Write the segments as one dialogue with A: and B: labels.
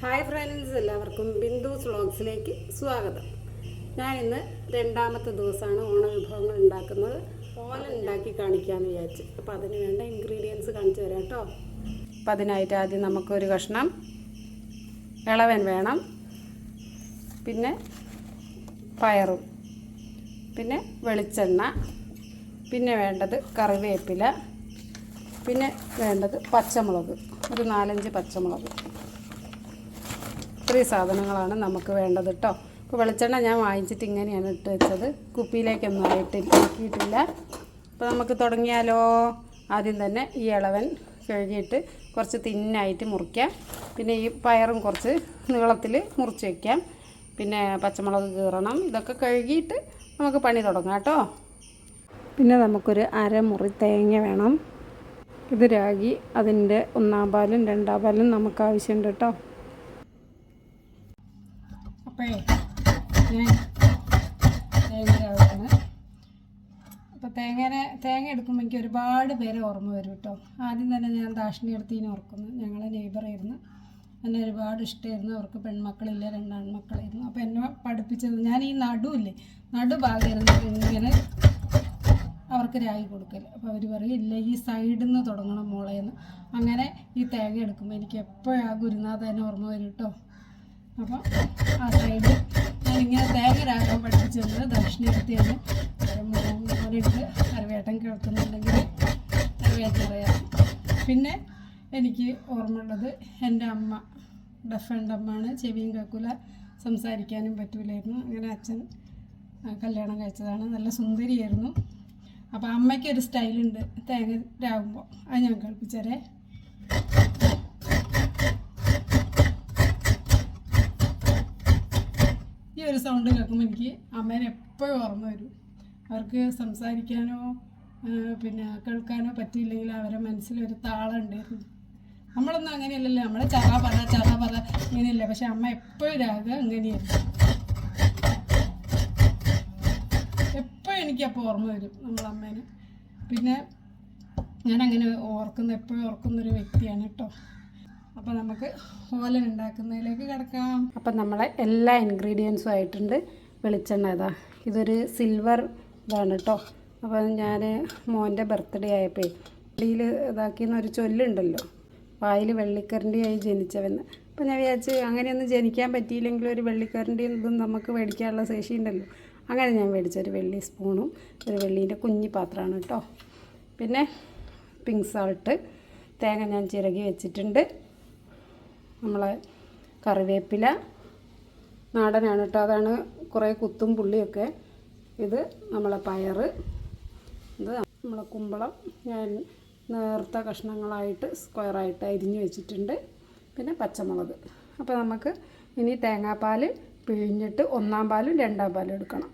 A: Hi friends എല്ലാവർക്കും ബിന്ദുസ് വ്ളോഗ്സിലേക്ക് സ്വാഗതം. ഞാൻ ഇന്ന് രണ്ടാമത്തെ ദിവസമാണ് ഓണവിഭവങ്ങൾ ഉണ്ടാക്കുന്നത്. ഓലൻ ഉണ്ടാക്കി കാണിക്കാമെന്ന് വിചാരിച്ചു. അപ്പോൾ അതിന് വേണ്ട ഇൻഗ്രീഡിയൻസ് കാണിച്ചു തരാം കേട്ടോ. അപ്പം അതിനായിട്ട് ആദ്യം നമുക്കൊരു കഷ്ണം ഇളവൻ വേണം. പിന്നെ പയറും. പിന്നെ വെളിച്ചെണ്ണ. പിന്നെ വേണ്ടത് കറിവേപ്പില. പിന്നെ വേണ്ടത് പച്ചമുളക്. ഒരു നാലഞ്ച് പച്ചമുളക്. ഇത്രയും സാധനങ്ങളാണ് നമുക്ക് വേണ്ടത് കേട്ടോ അപ്പോൾ വെളിച്ചെണ്ണ ഞാൻ വാങ്ങിച്ചിട്ട് ഇങ്ങനെയാണ് ഇട്ട് വെച്ചത്. കുപ്പിയിലേക്കൊന്നും ആയിട്ട് ആക്കിയിട്ടില്ല അപ്പോൾ നമുക്ക് തുടങ്ങിയാലോ? ആദ്യം തന്നെ ഈ ഇളവൻ കഴുകിയിട്ട് കുറച്ച് തിന്നായിട്ട് മുറിക്കാം. പിന്നെ ഈ പയറും കുറച്ച് നീളത്തിൽ മുറിച്ച് വയ്ക്കാം പിന്നെ പച്ചമുളക് കീറണം. ഇതൊക്കെ കഴുകിയിട്ട് നമുക്ക് പണി തുടങ്ങാം കേട്ടോ പിന്നെ നമുക്കൊരു അരമുറി തേങ്ങ വേണം. ഇത് രാഗി അതിന്റെ ഒന്നാം പാലും രണ്ടാം പാലും നമുക്ക് ആവശ്യമുണ്ട് കേട്ടോ അപ്പോഴേ തേങ്ങ അപ്പോൾ തേങ്ങനെ തേങ്ങ എടുക്കുമ്പോൾ എനിക്ക് ഒരുപാട് പേരെ ഓർമ്മ വരും കേട്ടോ ആദ്യം തന്നെ ഞാൻ ദാക്ഷിണി അടുത്തീനെ ഓർക്കുന്നു. ഞങ്ങളെ നെയ്ബറായിരുന്നു എന്നെ ഒരുപാട് ഇഷ്ടമായിരുന്നു അവർക്ക് പെൺമക്കളില്ല രണ്ടാൺമക്കളായിരുന്നു അപ്പോൾ എന്നെ പഠിപ്പിച്ചത് ഞാൻ ഈ നടുവില്ലേ നടുഭാഗമായിരുന്നു ഇങ്ങനെ അവർക്ക് രാഗി കൊടുക്കൽ അപ്പോൾ അവർ പറയും ഇല്ല ഈ സൈഡിൽ നിന്ന് തുടങ്ങണം മോളേന്ന്. അങ്ങനെ ഈ തേങ്ങ എടുക്കുമ്പോൾ എനിക്ക് എപ്പോഴും ആ ഗുരുനാഥനെ ഓർമ്മ വരും കേട്ടോ അപ്പം ആ സൈഡ് ഞാനിങ്ങനെ തേങ്ങ രാഗം പഠിപ്പിച്ചത് ദക്ഷിണയെടുത്തിയാണ് മോനെടുത്ത് കറിവേട്ടൻ കേൾക്കുന്നുണ്ടെങ്കിൽ കറിവേട്ടൻ അറിയാം പിന്നെ എനിക്ക് ഓർമ്മയുള്ളത് എന്റെ അമ്മ ഡഫന്റെ അമ്മയാണ്. ചെവിയും കേൾക്കില്ല സംസാരിക്കാനും പറ്റൂലായിരുന്നു. അങ്ങനെ അച്ഛൻ കല്യാണം കഴിച്ചതാണ്. നല്ല സുന്ദരിയായിരുന്നു. അപ്പോൾ അമ്മയ്ക്കൊരു സ്റ്റൈലുണ്ട് തേങ്ങ രാകുമ്പോൾ അത് ഞാൻ കേൾപ്പിച്ചേരേ ഒരു സൗണ്ട് കേൾക്കുമ്പോൾ എനിക്ക് അമ്മേനെ എപ്പോഴും ഓർമ്മ വരും. അവർക്ക് സംസാരിക്കാനോ പിന്നെ കേൾക്കാനോ പറ്റിയില്ലെങ്കിൽ അവരെ മനസ്സിലൊരു താളം ഉണ്ടായിരുന്നു. നമ്മളൊന്നും അങ്ങനെയല്ലല്ലോ. നമ്മളെ ചറ പറ ചറ പറ ഇങ്ങനെയല്ല. പക്ഷെ അമ്മ എപ്പോഴും രാഗ അങ്ങനെയല്ല എപ്പോഴും എനിക്കപ്പോൾ ഓർമ്മ വരും നമ്മളമ്മേനെ പിന്നെ ഞാൻ അങ്ങനെ ഓർക്കുന്ന എപ്പോഴും ഓർക്കുന്നൊരു വ്യക്തിയാണ് കേട്ടോ. അപ്പോൾ നമുക്ക് ഓലൻ ഉണ്ടാക്കുന്നതിലേക്ക് കിടക്കാം. അപ്പം നമ്മളെ എല്ലാ ഇൻഗ്രീഡിയൻസും ആയിട്ടുണ്ട്. വെളിച്ചെണ്ണ ഇതാ. ഇതൊരു സിൽവർ ഇതാണ് കേട്ടോ അപ്പോൾ ഞാൻ മോന്റെ ബർത്ത്ഡേ ആയപ്പോൾ വെള്ളിയിൽ ഇതാക്കിയെന്ന് ഒരു ചൊല്ലുണ്ടല്ലോ. വായിൽ വെള്ളിക്കരണ്ടിയായി ജനിച്ചവെന്ന്. അപ്പോൾ ഞാൻ വിചാരിച്ച് അങ്ങനെയൊന്നും ജനിക്കാൻ പറ്റിയില്ലെങ്കിൽ ഒരു വെള്ളിക്കരണ്ടി ഇതും നമുക്ക് മേടിക്കാനുള്ള ശേഷി ഉണ്ടല്ലോ. അങ്ങനെ ഞാൻ മേടിച്ച ഒരു വെള്ളി സ്പൂണും ഒരു വെള്ളീന്റെ കുഞ്ഞി പാത്രമാണ് കേട്ടോ പിന്നെ പിങ്ക് സാൾട്ട് തേങ്ങ ഞാൻ ചിരകി വെച്ചിട്ടുണ്ട്. നമ്മളെ കറിവേപ്പില നാടനാണ് കേട്ടോ. അതാണ് കുറേ കുത്തും പുള്ളിയൊക്കെ. ഇത് നമ്മളെ പയറ്. ഇത് നമ്മളെ കുമ്പളം. ഞാൻ നേർത്ത കഷ്ണങ്ങളായിട്ട് സ്ക്വയറായിട്ട് അരിഞ്ഞു വെച്ചിട്ടുണ്ട്. പിന്നെ പച്ചമുളക്. അപ്പോൾ നമുക്ക് ഇനി തേങ്ങാപ്പാൽ പിഴിഞ്ഞിട്ട് ഒന്നാം പാലും രണ്ടാം പാലും എടുക്കണം.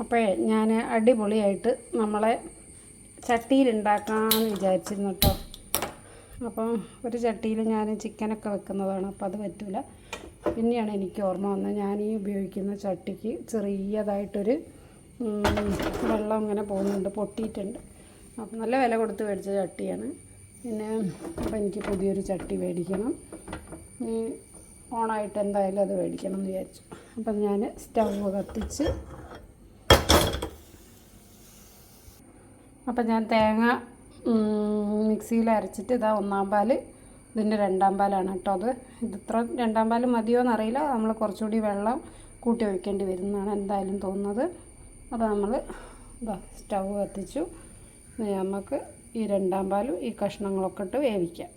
A: അപ്പോഴേ ഞാൻ അടിപൊളിയായിട്ട് നമ്മളെ ചട്ടിയിലുണ്ടാക്കാമെന്ന് വിചാരിച്ചിരുന്നു കേട്ടോ. അപ്പം ഒരു ചട്ടിയിൽ ഞാൻ ചിക്കനൊക്കെ വെക്കുന്നതാണ് അപ്പോൾ അത് പറ്റില്ല പിന്നെയാണ് എനിക്ക് ഓർമ്മ വന്നത് ഞാൻ ഈ ഉപയോഗിക്കുന്ന ചട്ടിക്ക് ചെറിയതായിട്ടൊരു വെള്ളം ഇങ്ങനെ പോകുന്നുണ്ട് പൊട്ടിയിട്ടുണ്ട്. അപ്പം നല്ല വില കൊടുത്ത് മേടിച്ച ചട്ടിയാണ്. പിന്നെ അപ്പം എനിക്ക് പുതിയൊരു ചട്ടി മേടിക്കണം. ഓണായിട്ട് എന്തായാലും അത് മേടിക്കണം എന്ന് വിചാരിച്ചു. അപ്പം ഞാൻ സ്റ്റവ് കത്തിച്ച് അപ്പം ഞാൻ തേങ്ങ മിക്സിയിൽ അരച്ചിട്ട് ഇതാ ഒന്നാം പാൽ ഇതിന്റെ രണ്ടാം പാലാണ് കേട്ടോ അത്. ഇതിത്ര രണ്ടാം പാൽ മതിയോ എന്നറിയില്ല. നമ്മൾ കുറച്ചുകൂടി വെള്ളം കൂട്ടി ഒഴിക്കേണ്ടി വരുന്നതാണ് എന്തായാലും തോന്നുന്നത്. അപ്പോൾ നമ്മൾ ഇതാ സ്റ്റൗ കത്തിച്ചു. നമുക്ക് ഈ രണ്ടാം പാലും ഈ കഷ്ണങ്ങളൊക്കെ ഇട്ട് വേവിക്കാം.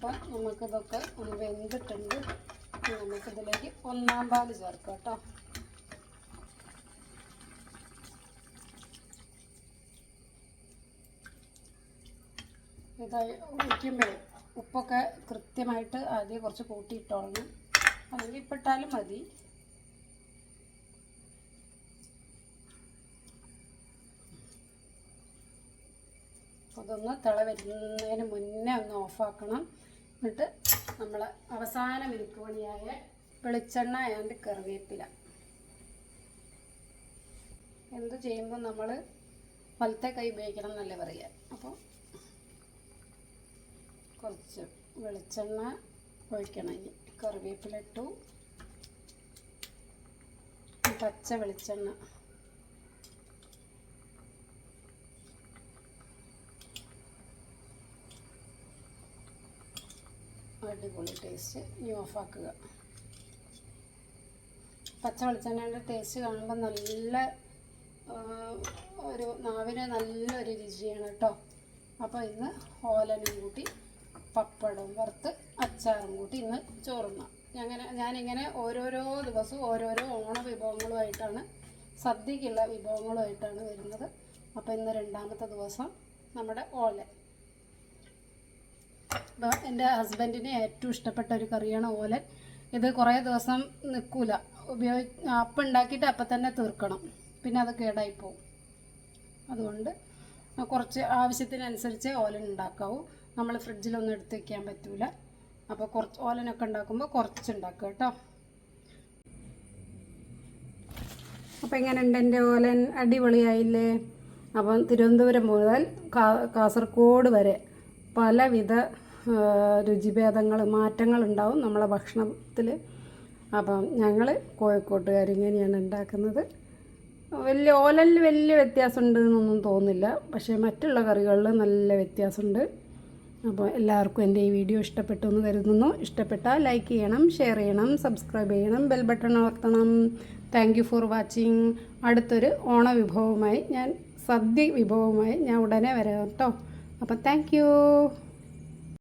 A: അപ്പം നമുക്കിതൊക്കെ ഒന്ന് വെന്തിട്ടുണ്ട്. നമുക്കിതിലേക്ക് ഒന്നാം പാൽ ചേർക്കാം കേട്ടോ. ഇത് ഒഴിക്കുമ്പോൾ ഉപ്പൊക്കെ കൃത്യമായിട്ട് ആദ്യം കുറച്ച് കൂട്ടിയിട്ടോളണം അല്ലെങ്കിൽ ഇപ്പിട്ടാലും മതി. അതൊന്ന് തിള വരുന്നതിന് മുന്നേ ഒന്ന് ഓഫാക്കണം. എന്നിട്ട് നമ്മൾ അവസാന മിനുക്കുപണിയായ വെളിച്ചെണ്ണ ആൻഡ് കറിവേപ്പില. എന്ത് ചെയ്യുമ്പോൾ നമ്മൾ വലത്തെ കൈ ഉപയോഗിക്കണം എന്നല്ലേ പറയുക അപ്പോൾ കുറച്ച് വെളിച്ചെണ്ണ ഒഴിക്കണം. ഇനി കറിവേപ്പില ഇട്ടു. പച്ച വെളിച്ചെണ്ണ. അടിപൊളി ടേസ്റ്റ് ഇനി ഓഫാക്കുക പച്ച വെളിച്ചെണ്ണയുടെ ടേസ്റ്റ് കാണുമ്പോൾ നല്ല ഒരു നാവിന് നല്ലൊരു രുചിയാണ് കേട്ടോ അപ്പോൾ ഇന്ന് ഓലനും കൂട്ടി പപ്പടം വറുത്ത് അച്ചാറും കൂട്ടി ഇന്ന് ചോറുന്ന അങ്ങനെ ഞാനിങ്ങനെ ഓരോരോ ദിവസവും ഓരോരോ ഓണ വിഭവങ്ങളുമായിട്ടാണ് സദ്യക്കുള്ള വിഭവങ്ങളുമായിട്ടാണ് വരുന്നത്. അപ്പോൾ ഇന്ന് രണ്ടാമത്തെ ദിവസം നമ്മുടെ ഓലൻ അപ്പോൾ എന്റെ ഹസ്ബൻഡിന് ഏറ്റവും ഇഷ്ടപ്പെട്ട ഒരു കറിയാണ് ഓലൻ. ഇത് കുറേ ദിവസം നിൽക്കൂല. ഉപയോഗി അപ്പം ഉണ്ടാക്കിയിട്ട് അപ്പം തന്നെ തീർക്കണം. പിന്നെ അത് കേടായി പോകും അതുകൊണ്ട് കുറച്ച് ആവശ്യത്തിനനുസരിച്ച് ഓലൻ ഉണ്ടാക്കാവൂ. നമ്മൾ ഫ്രിഡ്ജിലൊന്നും എടുത്ത് വയ്ക്കാൻ പറ്റൂല. അപ്പോൾ കുറച്ച് ഓലനൊക്കെ ഉണ്ടാക്കുമ്പോൾ കുറച്ച് ഉണ്ടാക്കുക കേട്ടോ. അപ്പോൾ എങ്ങനെയുണ്ട് എന്റെ ഓലൻ? അടിപൊളിയായില്ലേ? അപ്പം തിരുവനന്തപുരം മുതൽ കാസർഗോഡ് വരെ. പലവിധ രുചിഭേദങ്ങൾ മാറ്റങ്ങളുണ്ടാവും നമ്മളെ ഭക്ഷണത്തിൽ അപ്പം ഞങ്ങൾ കോഴിക്കോട്ടുകാർ ഇങ്ങനെയാണ് ഉണ്ടാക്കുന്നത്. വലിയ ഓലല് വലിയ വ്യത്യാസമുണ്ട് എന്നൊന്നും തോന്നില്ല പക്ഷേ മറ്റുള്ള കറികളിൽ നല്ല വ്യത്യാസമുണ്ട്. അപ്പോൾ എല്ലാവർക്കും എന്റെ ഈ വീഡിയോ ഇഷ്ടപ്പെട്ടു എന്ന് കരുതുന്നു. ഇഷ്ടപ്പെട്ടാൽ ലൈക്ക് ചെയ്യണം ഷെയർ ചെയ്യണം സബ്സ്ക്രൈബ് ചെയ്യണം bell button അമർത്തണം. Thank you for watching. അടുത്തൊരു ഓണവിഭവമായി ഞാൻ സദ്യ വിഭവമായി ഞാൻ ഉടനെ വരാം കേട്ടോ. അപ്പോൾ താങ്ക് യു